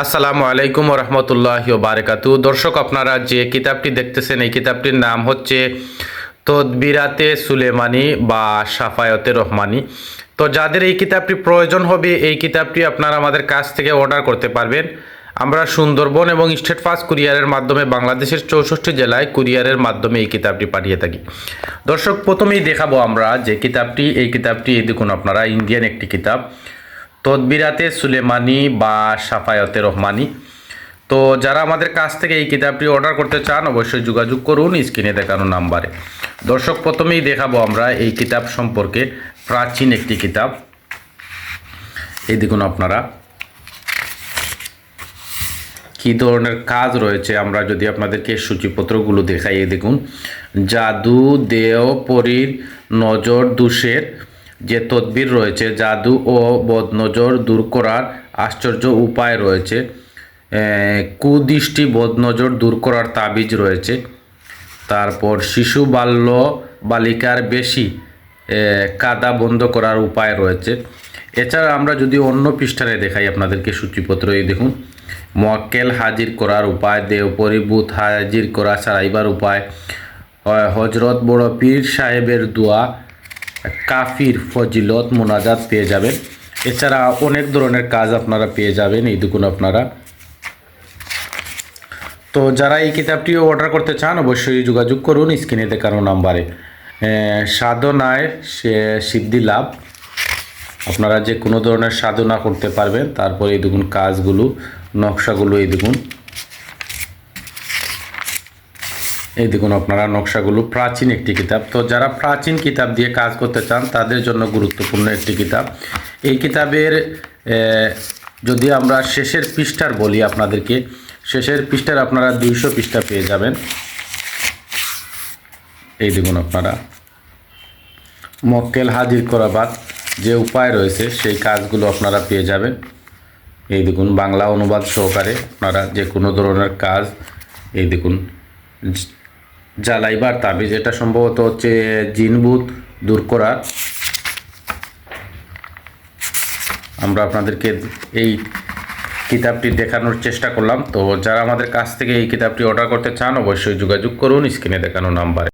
আসসালামু আলাইকুম রহমতুল্লাহ বারেকাতু দর্শক, আপনারা যে কিতাবটি দেখতেছেন, এই কিতাবটির নাম হচ্ছে তদবিরাতে সুলেমানি বা সাফায়তে রহমানি। তো যাদের এই কিতাবটি প্রয়োজন হবে, এই কিতাবটি আপনারা আমাদের কাছ থেকে অর্ডার করতে পারবেন। আমরা সুন্দরবন এবং স্টেট ফাস্ট কুরিয়ারের মাধ্যমে বাংলাদেশের চৌষট্টি জেলায় কুরিয়ারের মাধ্যমে এই কিতাবটি পাঠিয়ে থাকি। দর্শক, প্রথমেই দেখাবো আমরা যে কিতাবটি, এই কিতাবটি, এই দেখুন আপনারা, ইন্ডিয়ান একটি কিতাব। তদবিরাতে সুলেমানি বা সাফায়তে রহমানি। তো যারা আমাদের কাছ থেকে এই কিতাবটি অর্ডার করতে চান, অবশ্যই যোগাযোগ করুন স্ক্রিনে দেখানো নাম্বারে। দর্শক, প্রথমেই দেখাবো আমরা এই কিতাব সম্পর্কে প্রাচীন একটি কিতাব। এই দেখুন আপনারা। কি ধরনের কাজ রয়েছে আমরা যদি আপনাদেরকে সূচিপত্রগুলো দেখাই দেখুন। জাদু দেও পরীর, নজর দুষের যে তদবির রয়েছে, জাদু ও বদনজর দূর করার আশ্চর্য উপায় রয়েছে। কুদৃষ্টি বদনজর দূর করার তাবিজ রয়েছে। তারপর শিশু বাল্য বালিকার বেশি কাদা বন্ধ করার উপায় রয়েছে। এছাড়া আমরা যদি অন্য পৃষ্ঠারে দেখাই আপনাদেরকে সূচিপত্র, এই দেখুন। মোয়াক্কেল হাজির করার উপায় দেও পরিভূত হাজির করা ছাড়াইবার উপায় হজরত বড় পীর সাহেবের দোয়া কাফির ফজিলত মোনাজাত পেয়ে যাবেন। এছাড়া অনেক ধরনের কাজ আপনারা পেয়ে যাবেন, এই দেখুন আপনারা। তো যারা এই কিতাবটি অর্ডার করতে চান, অবশ্যই যোগাযোগ করুন স্ক্রিনে দেখানো নাম্বারে। সাধনায় সে সিদ্ধি লাভ। আপনারা যে কোনো ধরনের সাধনা করতে পারবেন, তারপরে এই দেখুন কাজগুলো, নকশাগুলো এই দেখুন এই দেখুন আপনারা নকশাগুলো প্রাচীন একটি কিতাব। তো যারা প্রাচীন কিতাব দিয়ে কাজ করতে চান, তাদের জন্য গুরুত্বপূর্ণ একটি কিতাব। এই কিতাবের যদি আমরা শেষের পৃষ্ঠার বলি আপনাদেরকে, শেষের পৃষ্ঠার আপনারা দুইশো পৃষ্ঠা পেয়ে যাবেন। এই দেখুন আপনারা। মক্কেল হাজির করা বাদ যে উপায় রয়েছে, সেই কাজগুলো আপনারা পেয়ে যাবেন। এই দেখুন, বাংলা অনুবাদ সহকারে আপনারা যে কোনো ধরনের কাজ, এই দেখুন জ্বালাইবার তাবিজ। এটা সম্ভবত হচ্ছে জিনবুত দূর করার আমরা আপনাদেরকে এই কিতাবটি দেখানোর চেষ্টা করলাম। তো যারা আমাদের কাছ থেকে এই কিতাবটি অর্ডার করতে চান, অবশ্যই যোগাযোগ করুন। স্ক্রিনে দেখানো নাম্বারে